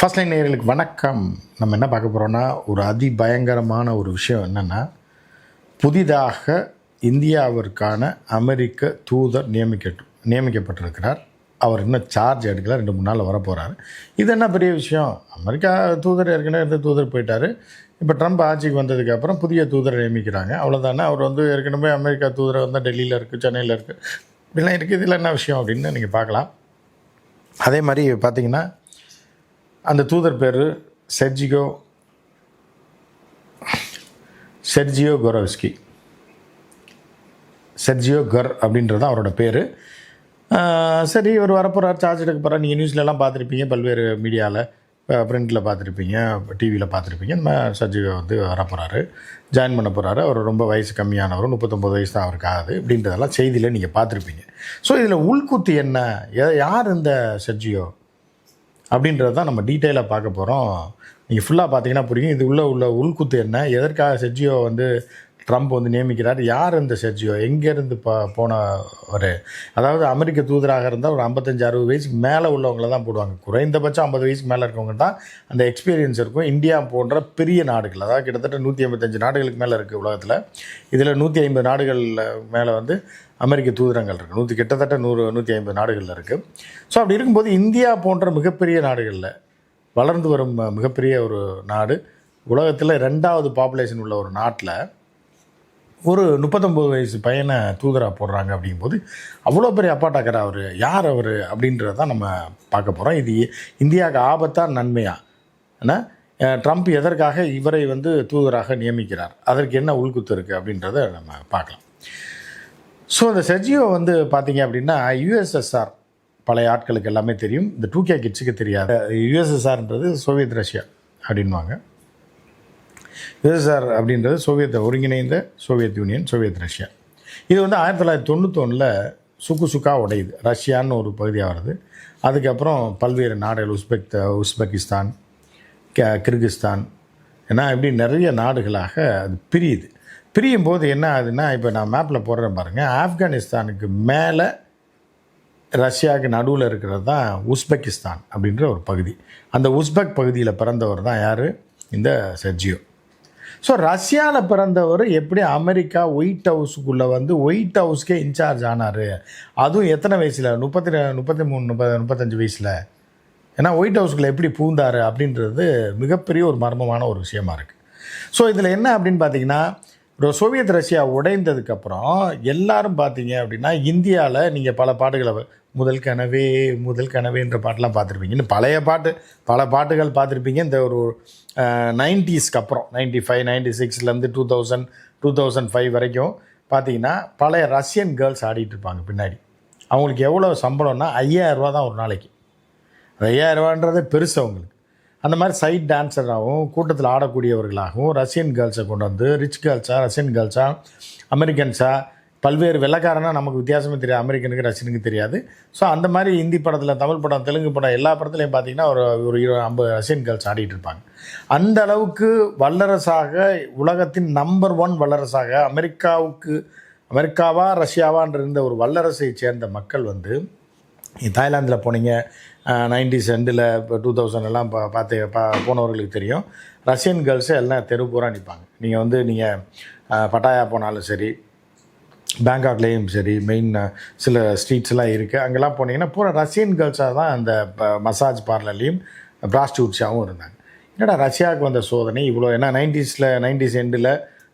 First line நேர்களுக்கு வணக்கம். நம்ம என்ன பார்க்க போகிறோன்னா ஒரு அதிபயங்கரமான ஒரு விஷயம் என்னென்னா புதிதாக இந்தியாவிற்கான அமெரிக்க தூதர் நியமிக்க நியமிக்கப்பட்டிருக்கிறார். அவர் இன்னும் சார்ஜ் எடுக்கல ரெண்டு மூணு நாள் வரப்போகிறாரு இது என்ன பெரிய விஷயம்? அமெரிக்கா தூதர் ஏற்கனவே இருந்த தூதர் போயிட்டார். இப்போ ட்ரம்ப் ஆட்சிக்கு வந்ததுக்கப்புறம் புதிய தூதரை நியமிக்கிறாங்க. அவ்வளோதானே அவர் வந்து ஏற்கனவே அமெரிக்கா தூதரை வந்து டெல்லியில் இருக்குது சென்னையில் இருக்குது இப்படிலாம் இருக்குது இதில் என்ன விஷயம் அப்படின்னு நீங்கள் பார்க்கலாம். அதே மாதிரி பார்த்திங்கன்னா அந்த தூதர் பேர் செர்ஜிகோ செர்ஜியோ கொரோஸ்கி செர்ஜியோ கர் அப்படின்றது தான் அவரோட பேர். சரி இவர் வரப்போகிறார் சார்ஜ் எடுக்க போகிறார் நீங்கள் நியூஸ்லலாம் பார்த்துருப்பீங்க பல்வேறு மீடியாவில் பிரிண்டில் பார்த்துருப்பீங்க டிவியில் பார்த்துருப்பீங்க. இந்த மாதிரி வந்து வரப்போகிறாரு ஜாயின் பண்ண போகிறாரு அவர் ரொம்ப வயசு கம்மியானவர் முப்பத்தொம்பது வயசு தான் அவருக்கு ஆகுது. அப்படின்றதெல்லாம் செய்தியில் நீங்கள் பார்த்துருப்பீங்க. ஸோ இதில் உள்குத்து என்ன? யார் இந்த செர்ஜியோ? அப்படின்றது தான் நம்ம டீட்டெயிலாக பார்க்க போகிறோம் நீங்கள் ஃபுல்லாக பார்த்தீங்கன்னா புரியும். இது உள்ள உள்ள உள்குத்து என்ன? எதற்காக செர்ஜியோ வந்து ட்ரம்ப் வந்து நியமிக்கிறார்? யார் இந்த செர்ஜியோ எங்கேருந்து ப போனவர்? அதாவது அமெரிக்க தூதராக இருந்தால் ஒரு ஐம்பத்தஞ்சு அறுபது வயசுக்கு மேலே உள்ளவங்கள தான் போடுவாங்க. குறைந்தபட்சம் ஐம்பது வயசுக்கு மேலே இருக்கவங்க தான் அந்த எக்ஸ்பீரியன்ஸ் இருக்கும். இந்தியா போன்ற பெரிய நாடுகள் அதாவது கிட்டத்தட்ட நூற்றி ஐம்பத்தஞ்சு நாடுகளுக்கு மேலே இருக்குது உலகத்தில். இதில் நூற்றி ஐம்பது நாடுகளில் மேலே வந்து அமெரிக்க தூதரங்கள் இருக்குது நூற்றி கிட்டத்தட்ட நூறு நூற்றி ஐம்பது நாடுகளில் இருக்குது ஸோ அப்படி இருக்கும்போது இந்தியா போன்ற மிகப்பெரிய நாடுகளில் வளர்ந்து வரும் மிகப்பெரிய ஒரு நாடு. உலகத்தில் ரெண்டாவது பாப்புலேஷன் உள்ள ஒரு நாட்டில் ஒரு முப்பத்தொம்பது வயசு பையனை தூதராக போடுறாங்க அப்படிங்கும்போது அவ்வளோ பெரிய அப்பாட்டாக்கர் அவர் யார் அவர் அப்படின்றத நம்ம பார்க்க போகிறோம் இது இந்தியாவுக்கு ஆபத்தா நன்மையா? ஏன்னா ட்ரம்ப் எதற்காக இவரை வந்து தூதராக நியமிக்கிறார்? அதற்கு என்ன உள்குத்து இருக்குது அப்படின்றத நம்ம பார்க்கலாம். ஸோ இந்த செர்ஜியோ வந்து பார்த்தீங்க அப்படின்னா யுஎஸ்எஸ்ஆர் பழைய ஆட்களுக்கு எல்லாமே தெரியும். இந்த டூ கே கிட்ஸுக்கு தெரியாது. யுஎஸ்எஸ்ஆர்ன்றது சோவியத் ரஷ்யா அப்படின்வாங்க யுஎஸ்எஸ்ஆர் அப்படின்றது சோவியத் ஒருங்கிணைந்த சோவியத் யூனியன் சோவியத் ரஷ்யா இது வந்து ஆயிரத்தி தொள்ளாயிரத்தி தொண்ணூத்தொன்னில் சுக்கு சுக்கா உடையுது. ரஷ்யான்னு ஒரு பகுதியாக வருது. அதுக்கப்புறம் பல்வேறு நாடுகள் உஸ்பெக் உஸ்பெகிஸ்தான் க கிர்கிஸ்தான் ஏன்னா இப்படி நிறைய நாடுகளாக அது பிரியுது. பிரியும் போது என்ன ஆகுதுன்னா இப்போ நான் மேப்பில் போடுறேன் பாருங்கள் ஆப்கானிஸ்தானுக்கு மேலே ரஷ்யாவுக்கு நடுவில் இருக்கிறது தான் உஸ்பெக்கிஸ்தான் அப்படின்ற ஒரு பகுதி. அந்த உஸ்பெக் பகுதியில் பிறந்தவர் தான் யார்? இந்த செர்ஜியோ. ஸோ ரஷ்யாவில் பிறந்தவர் எப்படி அமெரிக்கா ஒயிட் ஹவுஸுக்குள்ளே வந்து ஒயிட் ஹவுஸ்க்கே இன்சார்ஜ் ஆனார்? அதுவும் எத்தனை வயசில்? முப்பத்தி ரெ- முப்பத்தி மூணு முப்பது முப்பத்தஞ்சு வயசில். ஏன்னா ஒயிட் ஹவுஸ்க்குள்ளே எப்படி பூந்தார் அப்படின்றது மிகப்பெரிய ஒரு மர்மமான ஒரு விஷயமா இருக்குது ஸோ இதில் என்ன அப்படின்னு பார்த்தீங்கன்னா ஒரு சோவியத் ரஷ்யா உடைந்ததுக்கப்புறம் எல்லாரும் பார்த்தீங்க அப்படின்னா இந்தியாவில் நீங்கள் பல பாட்டுகளை முதல் கனவே முதல் கனவேன்ற பாட்டெலாம் பார்த்துருப்பீங்க. இன்னும் பழைய பாட்டு பல பாட்டுகள் பார்த்துருப்பீங்க. இந்த ஒரு நைன்டிஸ்க்கு அப்புறம் ninety five ninety சிக்ஸ்லேருந்து two thousand two thousand five வரைக்கும் பார்த்தீங்கன்னா பழைய ரஷ்யன் கேர்ள்ஸ் ஆடிட்டு இருப்பாங்க பின்னாடி. அவங்களுக்கு எவ்வளோ சம்பளம்னா 5000 ரூபா தான் ஒரு நாளைக்கு. ஐயாயிரரூவான்றது பெருசு அவங்களுக்கு. அந்த மாதிரி சைட் டான்ஸராகவும் கூட்டத்தில் ஆடக்கூடியவர்களாகவும் ரஷ்யன் கேர்ள்ஸை கொண்டு வந்து ரிச் கேர்ள்ஸாக ரஷ்யன் கேர்ள்ஸாக அமெரிக்கன்ஸாக பல்வேறு வெள்ளக்காரனா நமக்கு வித்தியாசமே தெரியாது. அமெரிக்கனுக்கு ரஷ்யனுக்கு தெரியாது. ஸோ அந்த மாதிரி ஹிந்தி படத்தில் தமிழ் படம் தெலுங்கு படம் எல்லா படத்துலையும் பார்த்தீங்கன்னா ஒரு ஒரு இருபது ஐம்பது ரஷ்யன் கேர்ள்ஸ் ஆடிட்டு இருப்பாங்க. அந்த அளவுக்கு வல்லரசாக உலகத்தின் நம்பர் ஒன் வல்லரசாக அமெரிக்காவுக்கு அமெரிக்காவா ரஷ்யாவான்ற இருந்த ஒரு வல்லரசை சேர்ந்த மக்கள் வந்து தாய்லாந்தில் போனீங்க நைன்டிஸ் எண்டில் இப்போ டூ தௌசண்ட் எல்லாம் பா பார்த்து பா போனவர்களுக்கு தெரியும். ரஷ்யன் கேர்ள்ஸு எல்லாம் தெரு பூரா நிற்பாங்க நீங்கள் வந்து நீங்கள் பட்டாயா போனாலும் சரி பேங்காக்லேயும் சரி மெயின் சில ஸ்ட்ரீட்ஸ்லாம் இருக்குது அங்கெல்லாம் போனீங்கன்னா பூரா ரஷ்யன் கேர்ள்ஸாக தான் அந்த மசாஜ் பார்லர்லேயும் ப்ராஸ்டியூட்ஸாகவும் இருந்தாங்க. என்னடா ரஷ்யாவுக்கு வந்த சோதனை இவ்வளோ? ஏன்னா நைன்டிஸில் நைன்டிஸ் எண்டில்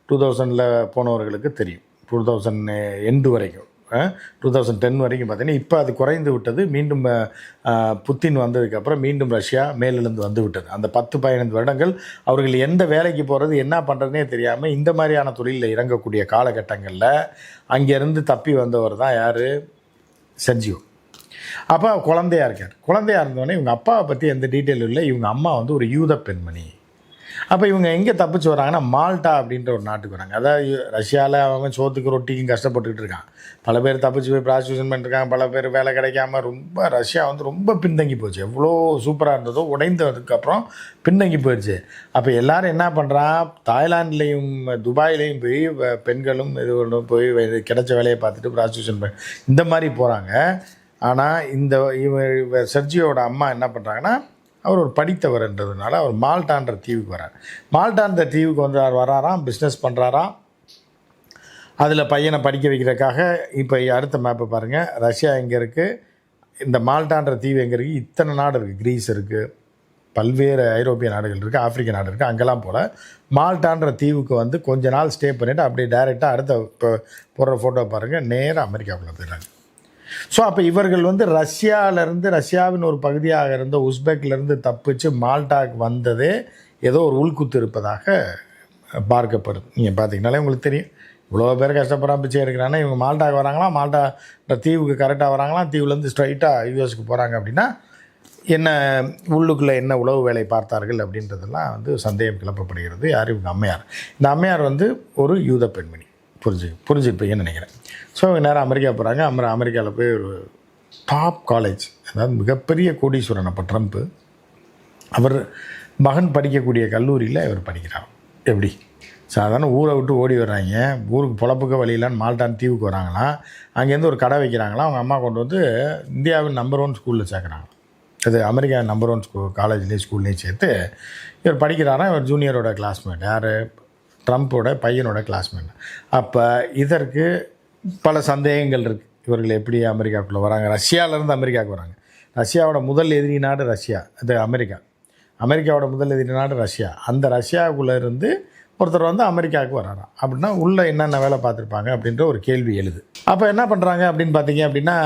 டூ தௌசண்டில் போனவர்களுக்கு தெரியும். டூ தௌசண்ட் எண்டு வரைக்கும். டூ தௌசண்ட் டென் வரைக்கும் பார்த்தீங்கன்னா இப்போ அது குறைந்து விட்டது. மீண்டும் புத்தின் வந்ததுக்கப்புறம் மீண்டும் ரஷ்யா மேலிருந்து வந்து விட்டது. அந்த பத்து பதினைந்து வருடங்கள் அவர்கள் எந்த வேலைக்கு போகிறது என்ன பண்ணுறதுனே தெரியாமல் இந்த மாதிரியான தொழிலில் இறங்கக்கூடிய காலகட்டங்களில் அங்கேருந்து தப்பி வந்தவர் தான் யார்? செர்ஜியோ. அப்போ குழந்தையா இருக்கார். குழந்தையாக இருந்தோடனே இவங்க அப்பாவை பற்றி எந்த டீட்டெயிலும் இல்லை. இவங்க அம்மா வந்து ஒரு யூத பெண்மணி. அப்போ இவங்க எங்கே தப்பிச்சு வராங்கன்னா மால்டா அப்படின்ற ஒரு நாட்டுக்கு வராங்க. அதாவது ரஷ்யாவில் அவன் சோத்துக்கு ரொட்டிக்கும் கஷ்டப்பட்டுக்கிட்டு இருக்கான் பல பேர் தப்பிச்சு போய் ப்ராஸ்டியூஷன் பண்ணிருக்காங்க பல பேர் வேலை கிடைக்காம ரொம்ப ரஷ்யா வந்து ரொம்ப பின்தங்கி போச்சு. எவ்வளோ சூப்பராக இருந்ததோ உடைந்ததுக்கப்புறம் பின்தங்கி போயிடுச்சு. அப்போ எல்லோரும் என்ன பண்ணுறான் தாய்லாண்ட்லேயும் துபாயிலையும் போய் வ- பெண்களும் இது ஒன்று போய் கிடைச்ச வேலையை பார்த்துட்டு ப்ராஸ்டியூஷன் பண்ணி இந்த மாதிரி போகிறாங்க ஆனால் இந்த இவ சர்ஜியோட அம்மா என்ன பண்ணுறாங்கன்னா அவர் ஒரு படித்தவர்ன்றதுனால அவர் மால்டான்ற தீவுக்கு வரார். மால்டான்ற தீவுக்கு வந்தார் வராராம் பிஸ்னஸ் பண்ணுறாராம் அதில் பையனை படிக்க வைக்கிறதுக்காக இப்போ அடுத்த மேப்பை பாருங்கள் ரஷ்யா எங்கே இருக்குது இந்த மால்டான்ற தீவு எங்கே இருக்குது இத்தனை நாடு இருக்குது கிரீஸ் இருக்குது பல்வேறு ஐரோப்பிய நாடுகள் இருக்குது ஆப்பிரிக்க நாடு இருக்குது அங்கெல்லாம் போல். மால்டான்ற தீவுக்கு வந்து கொஞ்ச நாள் ஸ்டே பண்ணிவிட்டு அப்படியே டைரெக்டாக அடுத்த இப்போ போடுற ஃபோட்டோ பாருங்கள் நேராக அமெரிக்காவுக்குள்ள போயிடுறாங்க. ஸோ அப்போ இவர்கள் வந்து ரஷ்யாவிலேருந்து ரஷ்யாவின் ஒரு பகுதியாக இருந்த உஸ்பெக்லேருந்து தப்பிச்சு மால்டாக்கு வந்ததே ஏதோ ஒரு உள்குத்து இருப்பதாக பார்க்கப்படுது நீங்கள் பார்த்தீங்கனாலே உங்களுக்கு தெரியும். இவ்வளோ பேர் கஷ்டப்படாமல் பிச்சை எடுக்கிறாங்கன்னா இவங்க மால்டாக்கு வராங்களா? மால்டா தீவுக்கு கரெக்டாக வராங்களா? தீவுலேருந்து ஸ்ட்ரைட்டாக யூஎஸ்க்கு போகிறாங்க அப்படின்னா என்ன உள்ளுக்குள்ளே என்ன உளவு வேலை பார்த்தார்கள் அப்படின்றதெல்லாம் வந்து சந்தேகம் கிளப்பப்படுகிறது. யார்? இவங்க அம்மையார். இந்த அம்மையார் வந்து ஒரு யூத பெண்மணி. புரிஞ்சு புரிஞ்சுப்பீங்கன்னு நினைக்கிறேன். ஸோ அவங்க நேரம் அமெரிக்கா போகிறாங்க அப்புறம் அமெரிக்காவில் போய் ஒரு டாப் காலேஜ் அதாவது மிகப்பெரிய கோடீஸ்வரன் அப்போ ட்ரம்ப்பு அவர் மகன் படிக்கக்கூடிய கல்லூரியில் இவர் படிக்கிறார் எப்படி? சாதாரண ஊரை விட்டு ஓடி வர்றாங்க. ஊருக்கு பொழப்புக்க வழியிலான்னு மால்டான் தீவுக்கு வராங்களாம். அங்கேருந்து ஒரு கடை வைக்கிறாங்களாம். அவங்க அம்மா கொண்டு வந்து இந்தியாவின் நம்பர் ஒன் ஸ்கூலில் சேர்க்குறாங்க அது அமெரிக்கா நம்பர் ஒன் ஸ்கூல் காலேஜ்லேயும் ஸ்கூல்லேயும் சேர்த்து இவர் படிக்கிறாராம். இவர் ஜூனியரோட கிளாஸ்மேட் யார்? ட்ரம்ப்போட பையனோட கிளாஸ்மேட் அப்போ இதற்கு பல சந்தேகங்கள் இருக்குது இவர்கள் எப்படி அமெரிக்காவுக்குள்ளே வராங்க? ரஷ்யாவிலேருந்து அமெரிக்காவுக்கு வராங்க. ரஷ்யாவோட முதல் எதிரி நாடு ரஷ்யா. அது அமெரிக்கா. அமெரிக்காவோட முதல் எதிரி நாடு ரஷ்யா. அந்த ரஷ்யாவுக்குள்ளே இருந்து ஒருத்தர் வந்து அமெரிக்காவுக்கு வராராம். அப்படின்னா உள்ளே என்னென்ன வேலை பார்த்துருப்பாங்க அப்படின்ற ஒரு கேள்வி எழுது. அப்போ என்ன பண்ணுறாங்க அப்படின்னு பார்த்தீங்க அப்படின்னா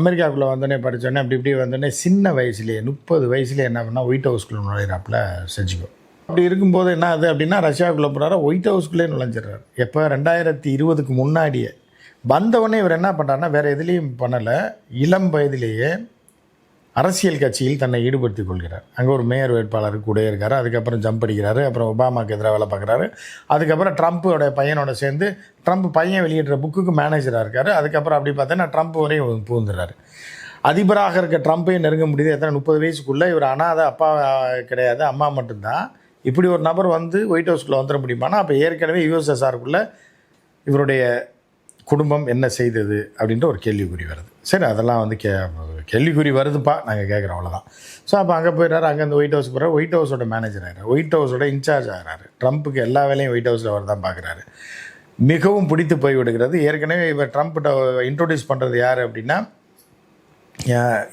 அமெரிக்காவுக்குள்ளே வந்தோடனே படித்தோடனே அப்படி இப்படி வந்தோடனே சின்ன வயசுலேயே முப்பது வயசுலேயே என்ன பண்ணால் ஒயிட் ஹவுஸ்க்குள்ளே நுழையிறாப்பில் செஞ்சுக்கோ அப்படி இருக்கும்போது என்ன ஆகுது அப்படின்னா ரஷ்யாவுக்குள்ளே போகிறாரா ஒயிட் ஹவுஸ்க்குள்ளே நுழைஞ்சிடுறாரு. எப்போ? ரெண்டாயிரத்தி இருபதுக்கு முன்னாடியே. வந்தவொடனே இவர் என்ன பண்ணுறாருன்னா வேறு எதுலேயும் பண்ணலை. இளம் வயதிலேயே அரசியல் கட்சியில் தன்னை ஈடுபடுத்திக் கொள்கிறார். அங்கே ஒரு மேயர் வேட்பாளர் கூட இருக்கார் அதுக்கப்புறம் ஜம்ப் அடிக்கிறாரு அப்புறம் ஒபாமாக்கு எதிராக வேலை பார்க்குறாரு. அதுக்கப்புறம் ட்ரம்ப்போட பையனோட சேர்ந்து ட்ரம்ப் பையன் வெளியிடுற புக்குக்கு மேனேஜராக இருக்கார். அதுக்கப்புறம் அப்படி பார்த்தீங்கன்னா ட்ரம்ப் வரையும் பூந்துறாரு அதிபராக இருக்க ட்ரம்ப்பையும் நெருங்க முடியுது. எத்தனை? முப்பது வயசுக்குள்ளே இவர் அனாத அப்பா கிடையாது அம்மா மட்டும்தான். இப்படி ஒரு நபர் வந்து ஒயிட் ஹவுஸ்க்குள்ளே வந்துட முடியுமானா அப்போ ஏற்கனவே யூஎஸ்எஸ்ஆருக்குள்ளே இவருடைய குடும்பம் என்ன செய்தது அப்படின்ற ஒரு கேள்விக்குறி வருது. சரி அதெல்லாம் வந்து கே கேள்விக்குறி வருதுப்பா நாங்கள் கேட்குறோம் அவ்வளோதான் ஸோ அப்போ அங்கே போயிட்டாரு அங்கே அந்த ஒயிட் ஹவுஸ் போகிறார் ஒயிட் ஹவுஸோட மேனேஜர் ஆகிறார் ஒயிட் ஹவுஸோட இன்சார்ஜ் ஆகிறாரு. ட்ரம்ப்புக்கு எல்லா வேலையும் ஒயிட் ஹவுஸில் அவர் தான் பார்க்குறாரு மிகவும் பிடித்து போய் விடுகிறது. ஏற்கனவே இவர் ட்ரம்ப்கிட்ட இன்ட்ரோடியூஸ் பண்ணுறது யார் அப்படின்னா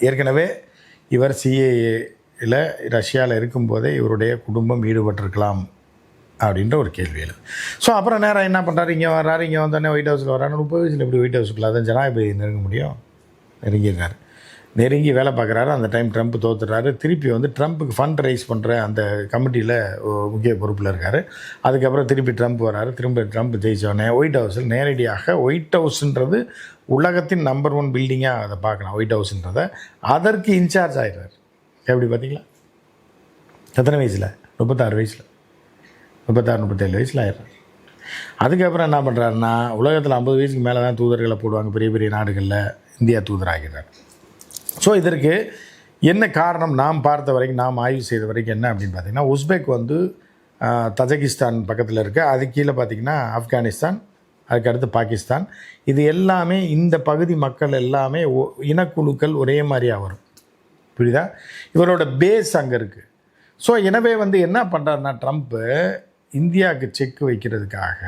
ஏற்கனவே இவர் இல்லை ரஷ்யாவில் இருக்கும்போதே இவருடைய குடும்பம் ஈடுபட்டிருக்கலாம் அப்படின்ற ஒரு கேள்வி எழுது. ஸோ அப்புறம் நேரம் என்ன பண்ணுறாரு இங்கே வர்றாரு இங்கே வந்தோடனே ஒயிட் ஹவுஸில் வர்றாரு. முப்பது வயசில் எப்படி ஒயிட் ஹவுஸுக்குள்ள தான் ஜனாதிபதி நெருங்க முடியும். நெருங்கியிருக்காரு. நெருங்கி வேலை பார்க்குறாரு. அந்த டைம் ட்ரம்ப் தோத்துறாரு திருப்பி வந்து ட்ரம்ப்புக்கு ஃபண்ட் ரைஸ் பண்ணுற அந்த கமிட்டியில் முக்கிய பொறுப்பில் இருக்கார். அதுக்கப்புறம் திருப்பி ட்ரம்ப் வராரு திரும்ப ட்ரம்ப் ஜெயித்தோடனே ஒயிட் ஹவுஸில் நேரடியாக ஒயிட் ஹவுஸ்ன்றது உலகத்தின் நம்பர் ஒன் பில்டிங்காக அதை பார்க்கலாம். ஒயிட் ஹவுஸ்ன்றதை அதற்கு இன்சார்ஜ் ஆயிடுறாரு. எப்படி பார்த்தீங்களா? எத்தனை வயசில்? முப்பத்தாறு வயசில். முப்பத்தாறு முப்பத்தேழு வயசில் ஆயிடுறாரு. அதுக்கப்புறம் என்ன பண்ணுறாருன்னா உலகத்தில் ஐம்பது வயசுக்கு மேலே தான் தூதர்களை போடுவாங்க பெரிய பெரிய நாடுகளில் இந்தியா தூதராகிறார் ஸோ இதற்கு என்ன காரணம் நாம் பார்த்த வரைக்கும் நாம் ஆய்வு செய்த வரைக்கும் என்ன அப்படின்னு பார்த்தீங்கன்னா உஸ்பெக் வந்து தஜகிஸ்தான் பக்கத்தில் இருக்க. அது கீழே பார்த்தீங்கன்னா ஆப்கானிஸ்தான் அதுக்கு அடுத்து பாகிஸ்தான். இது எல்லாமே இந்த பகுதி மக்கள் எல்லாமே இனக்குழுக்கள் ஒரே மாதிரியாக வரும். புரியுதா? இவரோட பேஸ் அங்கே இருக்குது ஸோ எனவே வந்து என்ன பண்ணுறாருன்னா ட்ரம்ப்பு இந்தியாவுக்கு செக் வைக்கிறதுக்காக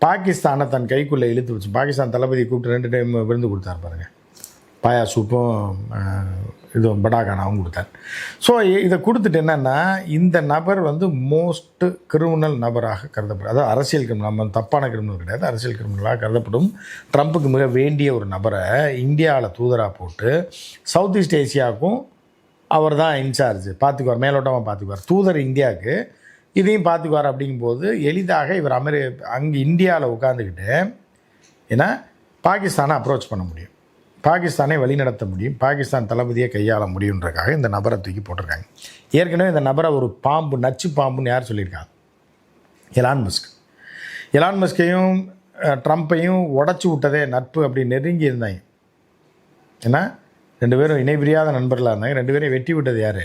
பாகிஸ்தானை தன் கைக்குள்ளே இழுத்து வச்சு பாகிஸ்தான் தளபதி கூப்பிட்டு ரெண்டு டைம் விருந்து கொடுத்தாரு பாருங்க. பாயா சூப்பும் இதுவும் படாகானாவும் கொடுத்தார் ஸோ இதை கொடுத்துட்டு என்னென்னா இந்த நபர் வந்து மோஸ்ட் கிரிமினல் நபராக கருதப்படும் அதாவது அரசியல் கிரிமினல் நம்ம தப்பான கிரிமினல் கிடையாது அரசியல் கிரிமினலாக கருதப்படும். ட்ரம்ப்புக்கு மிக வேண்டிய ஒரு நபரை இந்தியாவில் தூதராக போட்டு சவுத் ஈஸ்ட் ஏசியாவுக்கும் அவர் தான் இன்சார்ஜ் பார்த்துக்குவார் மேலோட்டமாக பார்த்துக்குவார் தூதர் இந்தியாவுக்கு இதையும் பார்த்துக்குவார் அப்படிங்கும்போது எளிதாக இவர் அமெரி அங்கே இந்தியாவில் உட்காந்துக்கிட்டு ஏன்னா பாகிஸ்தானை அப்ரோச் பண்ண முடியும். பாகிஸ்தானை வழிநடத்த முடியும் பாகிஸ்தான் தளபதியை கையாள முடியுன்றக்காக இந்த நபரை தூக்கி போட்டிருக்காங்க. ஏற்கனவே இந்த நபரை ஒரு பாம்பு நச்சு பாம்புன்னு யார் சொல்லியிருக்காங்க? Elon Musk. எலான் மஸ்கையும் ட்ரம்ப்பையும் உடச்சி விட்டதே நட்பு அப்படி நெருங்கி இருந்தாங்க. ஏன்னா ரெண்டு பேரும் இணைபிரியாத நண்பர்களாக இருந்தாங்க. ரெண்டு பேரையும் வெட்டி விட்டது யார்?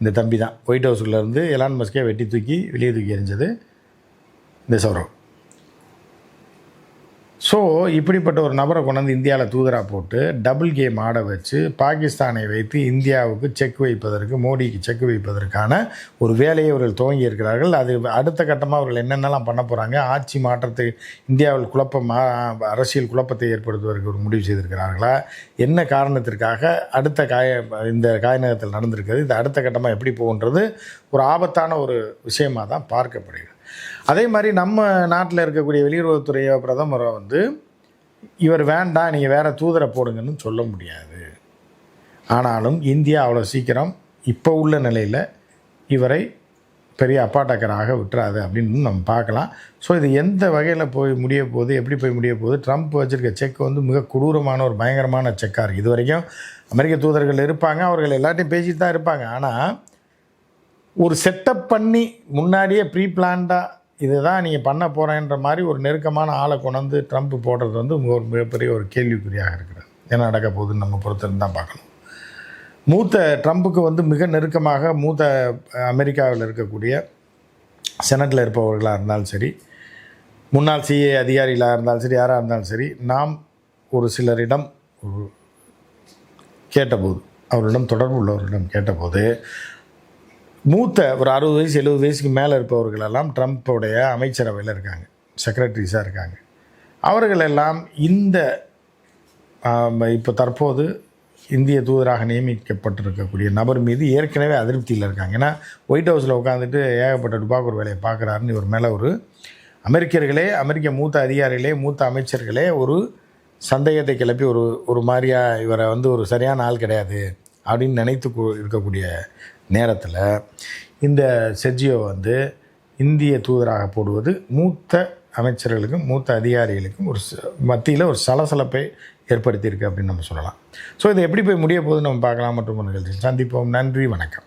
இந்த தம்பி தான். ஒயிட் ஹவுஸ்குள்ளேருந்து எலான் மஸ்கே வெட்டி தூக்கி வெளியே தூக்கி எறிஞ்சது இந்த சௌரவ். ஸோ இப்படிப்பட்ட ஒரு நபரை கொண்டாந்து இந்தியாவில் தூதராக போட்டு டபுள் கேம் ஆட வச்சு பாகிஸ்தானை வைத்து இந்தியாவுக்கு செக் வைப்பதற்கு மோடிக்கு செக் வைப்பதற்கான ஒரு வேலையை அவர்கள் துவங்கி இருக்கிறார்கள். அது அடுத்த கட்டமாக அவர்கள் என்னென்னலாம் பண்ண போகிறாங்க ஆட்சி மாற்றத்தை இந்தியாவில் குழப்பம் அரசியல் குழப்பத்தை ஏற்படுத்துவதற்கு ஒரு முடிவு செய்திருக்கிறார்களா? என்ன காரணத்திற்காக அடுத்த காய இந்த காயநகத்தில் நடந்திருக்கிறது? இது அடுத்த கட்டமாக எப்படி போகுன்றது ஒரு ஆபத்தான ஒரு விஷயமாக தான் பார்க்கப்படுகிறது. அதே மாதிரி நம்ம நாட்டில் இருக்கக்கூடிய வெளியுறவுத்துறை பிரதமரை வந்து இவர் வேண்டாம் நீங்கள் வேறு தூதரை போடுங்கன்னு சொல்ல முடியாது. ஆனாலும் இந்தியா அவ்வளோ சீக்கிரம் இப்போ உள்ள நிலையில் இவரை பெரிய அப்பாட்டக்கராக விட்டுறாது அப்படின்னு நம்ம பார்க்கலாம். ஸோ இது எந்த வகையில் போய் முடிய போகுது எப்படி போய் முடிய போகுது? ட்ரம்ப் வச்சுருக்க செக் வந்து மிக கொடூரமான ஒரு பயங்கரமான செக்காக இருக்குது இது வரைக்கும் அமெரிக்க தூதர்கள் இருப்பாங்க அவர்கள் எல்லாத்தையும் பேசிட்டு தான் இருப்பாங்க. ஆனால் ஒரு செட்டப் பண்ணி முன்னாடியே ப்ரீ பிளான்டாக இதுதான் நீங்கள் பண்ண போகிறேன்ற மாதிரி ஒரு நெருக்கமான ஆளை கொண்டாந்து ட்ரம்ப் போடுறது வந்து ஒரு மிகப்பெரிய ஒரு கேள்விக்குறியாக இருக்கிறது. என்ன நடக்க போகுதுன்னு நம்ம பொறுத்திருந்து தான் பார்க்கணும். மூத்த ட்ரம்ப்புக்கு வந்து மிக நெருக்கமாக மூத்த அமெரிக்காவில் இருக்கக்கூடிய செனட்டில் இருப்பவர்களாக இருந்தாலும் சரி முன்னாள் சிஏ அதிகாரிகளாக இருந்தாலும் சரி யாராக இருந்தாலும் சரி நாம் ஒரு சிலரிடம் ஒரு கேட்டபோது அவர்களிடம் தொடர்பு உள்ளவர்களிடம் கேட்டபோது மூத்த ஒரு அறுபது வயசு எழுபது வயசுக்கு மேலே இருப்பவர்களெல்லாம் ட்ரம்ப்போடைய அமைச்சரவையில் இருக்காங்க. செக்ரட்டரிஸாக இருக்காங்க. அவர்களெல்லாம் இந்த இப்போ தற்போது இந்திய தூதராக நியமிக்கப்பட்டிருக்கக்கூடிய நபர் மீது ஏற்கனவே அதிருப்தியில் இருக்காங்க. ஏன்னா ஒயிட் ஹவுஸில் உட்காந்துட்டு ஏகப்பட்ட டுபாக்கூர் வேலையை பார்க்குறாருன்னு இவர் மேலே ஒரு அமெரிக்கர்களே அமெரிக்க மூத்த அதிகாரிகளே மூத்த அமைச்சர்களே ஒரு சந்தேகத்தை கிளப்பி ஒரு ஒரு மாதிரியா இவரை வந்து ஒரு சரியான ஆள் கிடையாது. அப்படின்னு நினைத்து இருக்கக்கூடிய நேரத்தில் இந்த செஜியோ வந்து இந்திய தூதராக போடுவது மூத்த அமைச்சர்களுக்கும் மூத்த அதிகாரிகளுக்கும் ஒரு மத்தியில் ஒரு சலசலப்பை ஏற்படுத்தியிருக்கு அப்படின்னு நம்ம சொல்லலாம். ஸோ இது எப்படி போய் முடிய போகுதுன்னு நம்ம பார்க்கலாம். மற்றும் நிகழ்ச்சி சந்திப்போம். நன்றி. வணக்கம்.